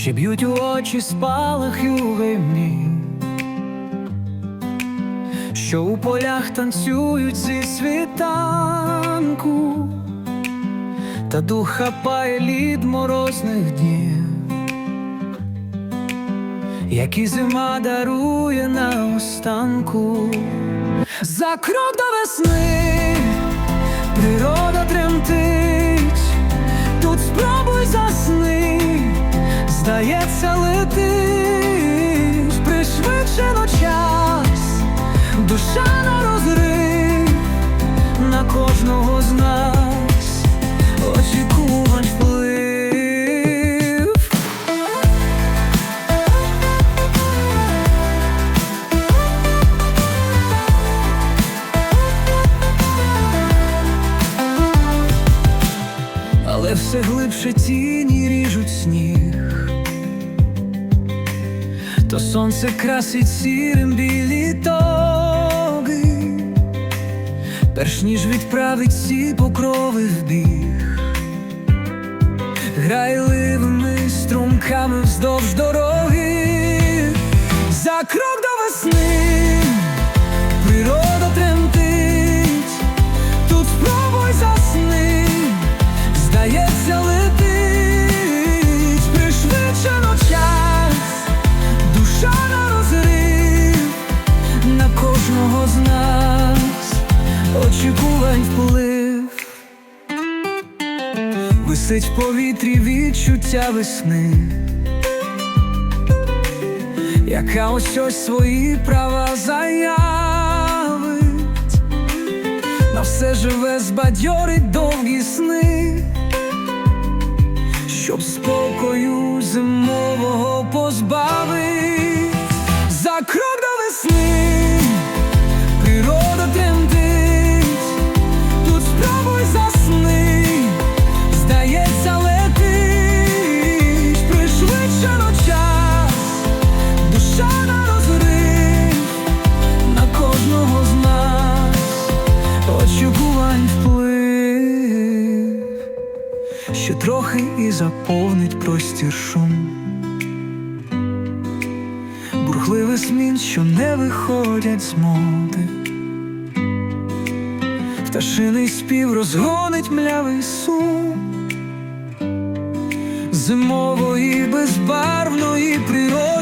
Ще б'ють у очі спалах югемні, що у полях танцюють зі світанку, та духа пає лід морозних днів, які зима дарує на останку. За крок до весни природа здається, летиш, пришвидшено час, душа на розрив. На кожного з нас, очікувань вплив. Але все глибше тіні то сонце красить сірим білі тоги, перш ніж відправить ці покрови в біг, грайливими струмками вздовж дороги, за крок до весни, природа тремтить, тут спробуй вплив, висить в повітрі відчуття весни, яка ось ось свої права заявить. На все живе збадьорить довгі сни, щоб спокою зимового позбавить трохи і заповнить простір шум, бурхливе смін, що не виходять з моди, пташиний спів розгонить млявий сум. Зимової безбарвної природи